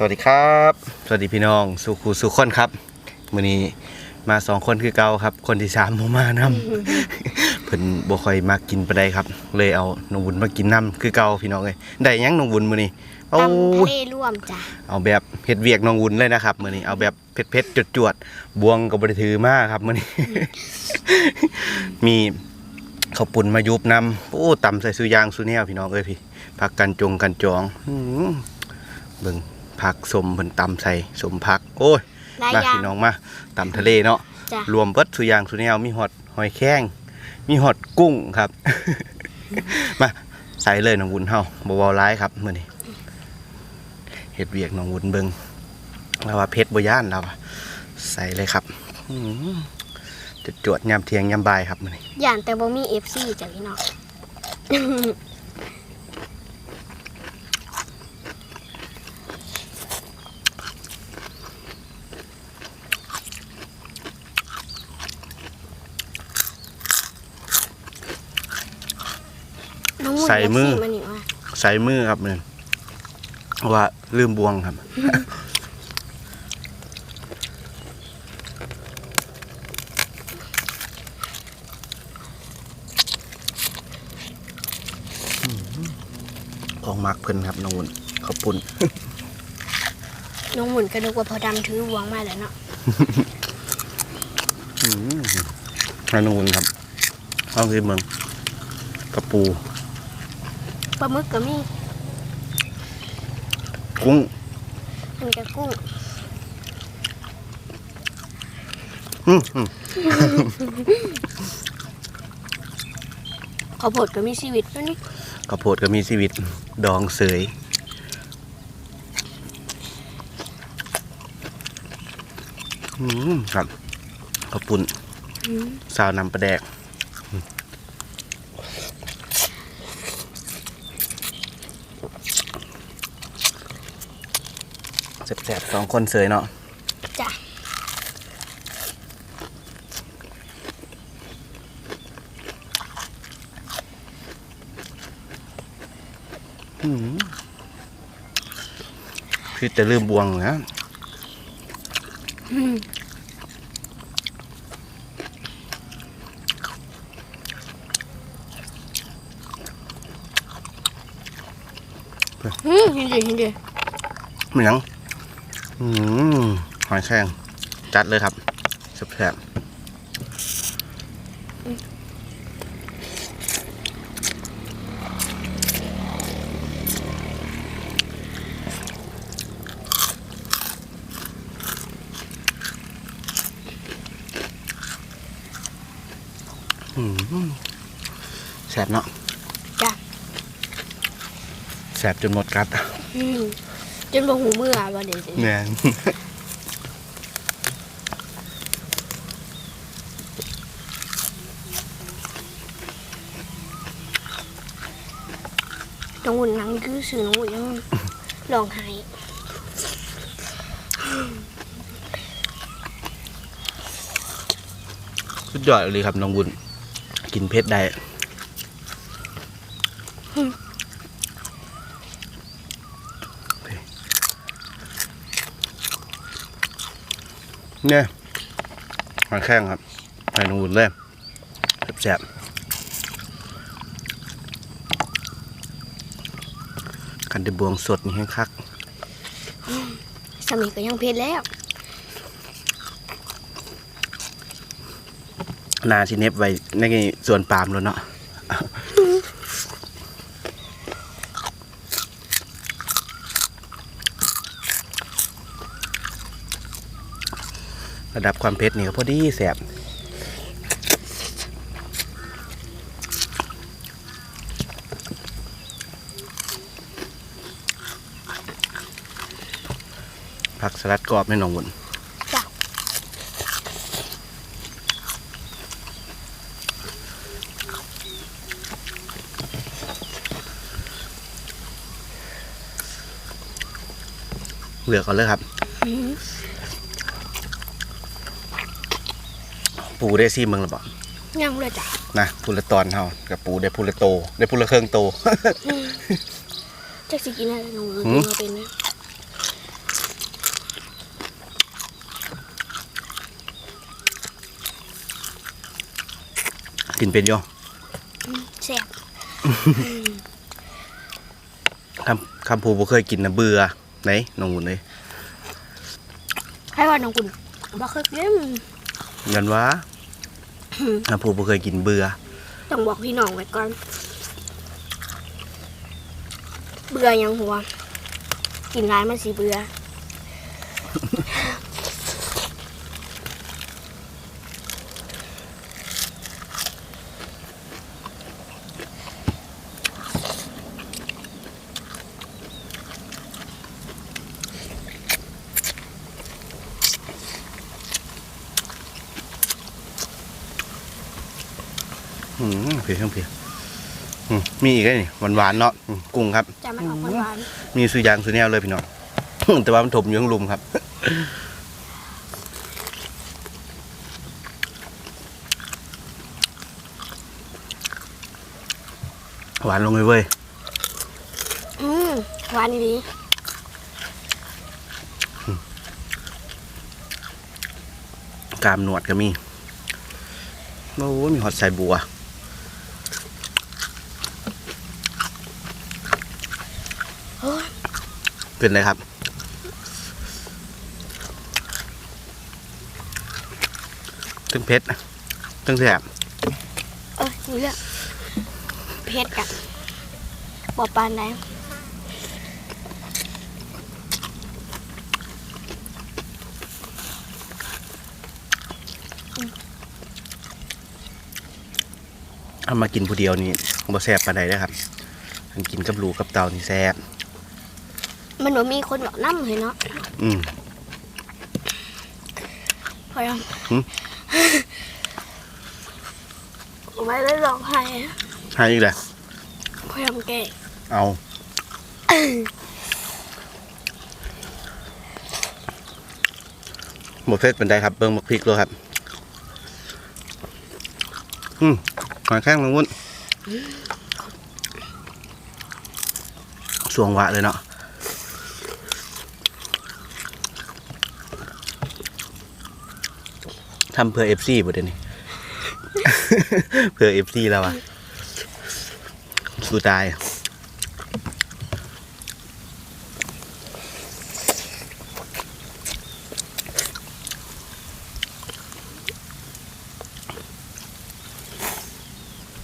สวัสดีครับ สวัสดีพี่น้องสุขูสุขคนครับมื้อนี้มาสองคนคือเก่าครับ คนที่สามบ่มานํเพิ่นบ่ค่อยมักกินปานใดครับ เลยเอาน้องวุ้นมากินนํคือเก่าพี่น้องเอ้ยได้หยังน้องวุ้นมื้อนี้โอ้ตำทะยเลร่วมจ้ะเอาแบบเฮ็ดเวียกน้องวุ้นเลยนะครับมื้อนี้เอาแบบเผ็ดๆจวดๆบวงก็บ่ได้ถือมาครับมื้อนี้ มีข้าวปุ้นมายุบนำโอ้ตำใส่สุยางสุแนวพี่น้องเอ้ยพี่ผักกันจงกันจองอื้อหือเบิ่ง ผักสมเพิ่นตำใส่สมผัก โอ้ยหลายมาอย่าง พี่น้องมาตำทะเลเนาะจ้ะ รวมเบิดสุอยางสุแนวมีหอดหอยแข้งมีหอดกุ้งครับ มาใส่เลยน้องวุ้นเฮาบ่เว้าร้ายครับมื้อนี้เฮ็ดเวียกน้องวุ้นเบิ่งแล้วว่าเพชรบ่ย่านแล้วอะใส่เลยครับอื้อหือจะจวดยามเที่ยงยามบ่ายครับมื้อนี้ ย่านแต่บ่มี FC จ้ะพี่น้อง น้องมุน ใส่มือ FC มานี่ว่าใส่มือครับมื้อนี้เพราะว่าลืมบวงครับ ของมักเพิ่นครับน้องวุ้นข้าวปุ้นน้องหมุนก็นึกว่าพอดำถือหวงมาแล้วเนาะอืมให้น้องวุ้นครับลองสิเมืองกระปู ปลาหมึกก็มีกุ้งมันก็กุ้งอืมอืมข้าวโพดก็มีชีวิตแล้วนี่ข้าวโพดก็มีชีวิต ดองเสยอืมครับข้าวปุ้นอืมซาวนำปลาแดก แสบๆสองคนเสยเนาะจ้ะอืมคือจะลืมบวงนะอืมอืมเห็นดิเห็นดิมันยังอืม หอยแครงจัดเลยครับแสบๆอืมแสบเนาะจ้ะแสบจนหมดกัดอืม จนบ่หูเมื่อว่าเดี๋ยวสิแน่นน้องหุ่นนังคือสื่อน้องหุ่นยังร้องไห้สุดยอดเลยครับน้องบุญกินเพชรได้ เนี่ยมาแข้งครับใส่น้องบุญเลยแซ่บๆกันได้บวงสดนี่ให้คักสามีก็ยังเพชรแล้วนาชิเนฟไว้ในส่วนปาล์มแล้วเนาะ ระดับความเผ็ดนี่ก็พอดีแสบผักสลัดกรอบในหนองบุญจ้ะเหลือกเอาเลยครับ ปูได้ซี่มึงหรือเปล่ายังเลยจ้ะนะพูละตอนเฮากับปูได้พูละโต ได้พูละเครื่องโตจะสิกินอะไรหนูนมาเป็นกินเป็นย่อแซ่บคำคำพูบ่เคยกินนะเบื่อไหนน้องหุ่นเลยให้ว่าน้องหุ่นบ่เคยกิน เงินว่าคำพูบ่เคยกินเบื่อ ต้องบอกพี่น้องไว้ก่อน เบื่อยังหัว กินร้ายมันสิเบื่อ พียงเพียอืมมีอีกไงนี่หวานหวานๆเนาะอืมกุ้งครับ จะมันออกหวานมีสุยางสุแนวเลยพี่น้อง แต่ว่ามันถมอยู่ข้างลุมครับ หวานลงเลยเว้ย ๆอืมหวานดีกามหนวดก็มีโอ้ยมีหอดใส่บัว โอ้ย เป็นไรครับตึงเพชรตึงแสบเออนี่แหละเผ็ดกะบอปานไหนเอามากินผู้เดียวนี่บ่แสบปานใดนะครับมันกินกับลูกกับเต่านี่แสบ มันหนูมีคนบอกน้ำเลยเนาะอืม พอยังหึไว้แล้วร้องไห้ให้อีกแหละพอยังแก่เอาหมดเฟสเป็นไดครับ เบิ้งมักพริกเลยครับ อืมหอยแข้งลงวุ้นสวงหวะเลยเนาะ ทำเพื่อเอฟซีบ่เดี๋ยวนี้ เพื่อเอฟซีแล้วอะสู้ตาย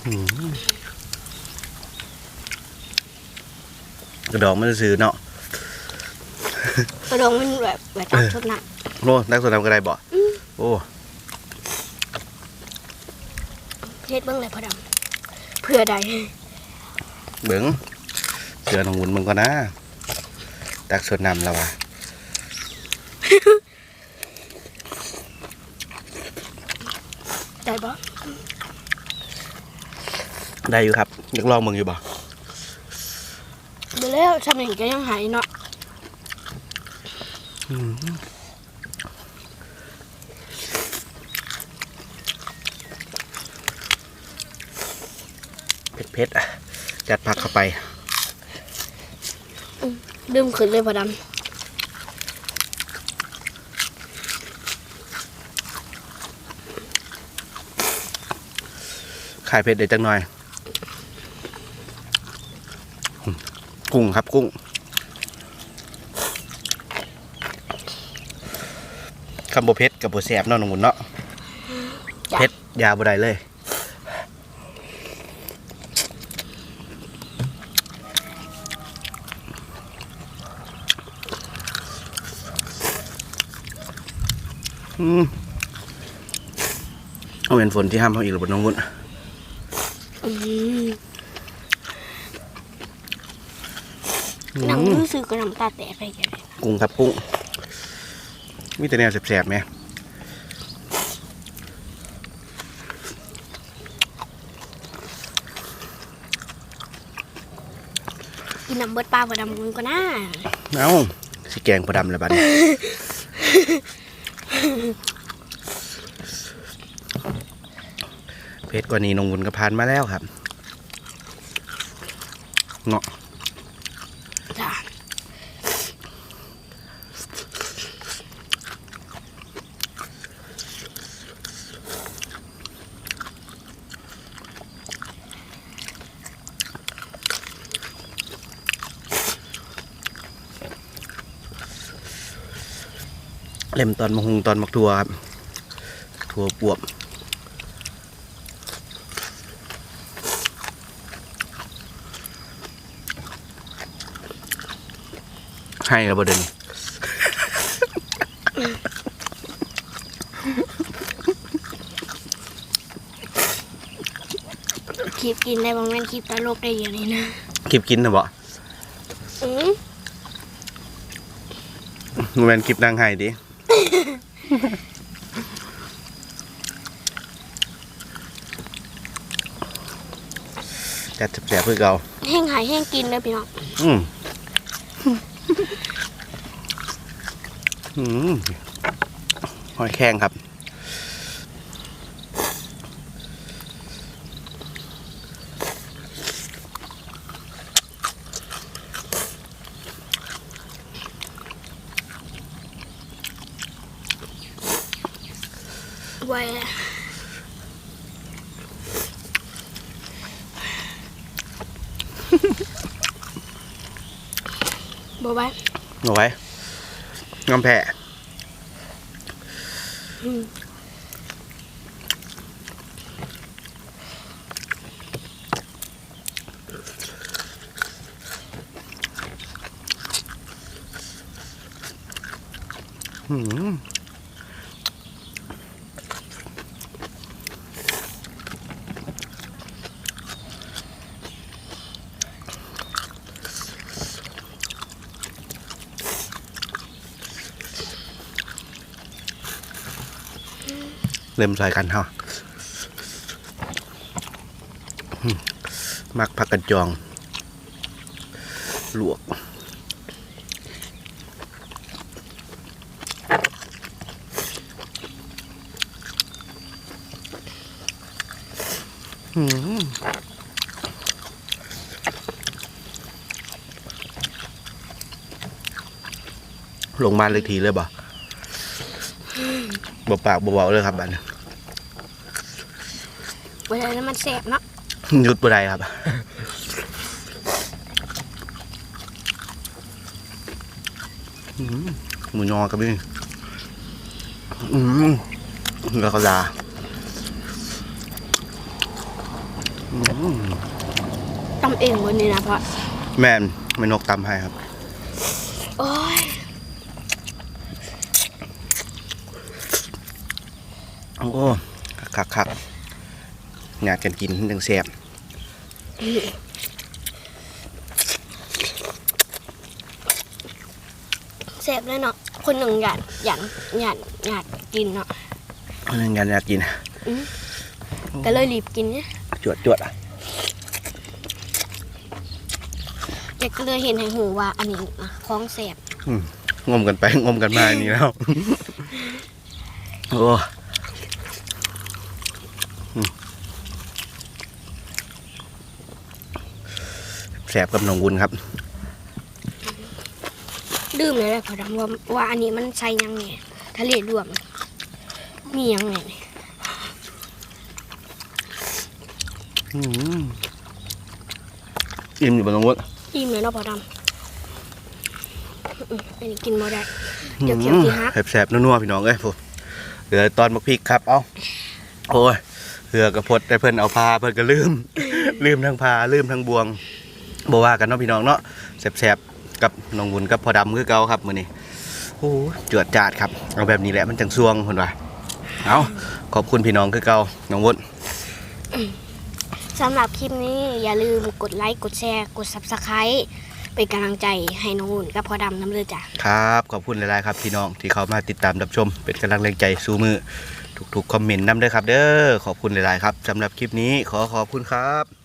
อืมกระดองมันซื้อเนาะกระดองมันแบบแบบตัดชุดหนักโน่นักสนามกระไดบ่โอ้ เฮ็ดเบิ่งเลยพอดำเพื่อใดเบิ้งเสือหนองหุ่นมึงก่อนนะตักสดน้ำแล้วว่ะได้บ่ได้อยู่ครับอยากลองมึงอยู่บ่เดี๋ยวแล้วทำอย่างก็ยังหายเนาะ เผ็ดๆอะจัดผักเข้าไปดื่มขึ้นเลยพอดขายเผ็ดเด็ดจังหน่อยอืมกุ้งครับกุ้งคำโบเผ็ดกับโบแสบเนาะหนองหุ่นเนาะเผ็ดยาบ่ได้เลย เอาเป็นฝนที่ห้ามเขาอีกหรือบนน้องวุ้นำอืมหนังรู้สึกกับน้ำตาแตกไปกันเลยกุ้งครับกุ้งมีแต่แนวแสบๆไหมกินน้ำเบิดปลาพอดำมึงก็น่าเอ้าสิแกงพอดำเลยบัดนี้ เพชรกว่านี้นงวุนก็ผ่านมาแล้วครับ เงาะ เล่มตอนมะฮุงตอนมักทัวครับทัวบวบให้แล้วประเด็นคลิปกินได้บางแม่นคลิปตลกได้อยู่นี่นะคลิปกินนะบ่อืมมันเป็นคลิปนางไห้ดิ จัดแสบๆเพื่อเก่าแห้งหายแห้งกินเลยพี่น้องอืมอืมหอยแข้งครับ บไว้เอาไว้งำแพะอืม อืมเริ่มใส่กันเฮาอืมมักผักกันจอง ลวกอืมลงมาเลยทีเลยบ่บ่ปากบ่เบาเลยครับบัดนี้ ไว้แล้วมันแสบเนาะหยุดบ่ได้ครับอืมหมูยอกับนี่อืมแล้วก็ลาอืมตำเองวันนี้นะเพราะแม่นไม่นกตำให้ครับ โอ้ยโอ้คักคัก งานกันกินจังแซ่บแสบเลยเนาะคนหนึ่งหยาดหยาดหยาดหยาดกินเนาะคนหนึงงานอยากกินก็เลยรีบกินเนี่ยจวดจวดอะเด็กก็เลยเห็นให้หูว่า อันนี้นะของแสบงมกันไปงมกันมาอย่างนี้แล้ว โอ้อื สบกับหนองวุ้นครับ ดื่มเลยแหละพอดำว่าว่าอันนี้มันใส่ยังไงทะเลรวม มียังไงเนี่ยอืมอิ่มอยู่บนหนองวุ้นอิ่มเลยเนาะพอดำอืมอันนี้กินบ่ได้เดี๋ยวเคี้ยวสิฮักแสบๆนัวๆพี่น้องเอ้ยผมเหลือตอนมักพริกครับ เอาโอ้ยเหือกระพดได้เพิ่นเอาพาเพิ่นก็ลืม ลืมทั้งพาลืมทั้งบวง บ่ว่ากันเนาะพี่น้องเนาะแสบๆกับน้องบุญกับพ่อดำคือเก่าครับมื้อนี้โอ้ยจวดจาดครับเอาแบบนี้แหละมันจังซวงเพิ่นว่าเอาขอบคุณพี่น้องคือเก่าน้องวุ้นสำหรับคลิปนี้อย่าลืมกดไลค์กดแชร์กด subscribe เป็นกำลังใจให้น้องอุ่นกับพอดำน้ำเลือจ้ะครับขอบคุณหลายๆครับพี่น้องที่เข้ามาติดตามรับชม เป็นกำลังแรงใจสู้มือทุกๆคอมเมนต์นำเด้อครับ เด้อขอบคุณหลายๆครับสำหรับคลิปนี้ขอขอบคุณครับ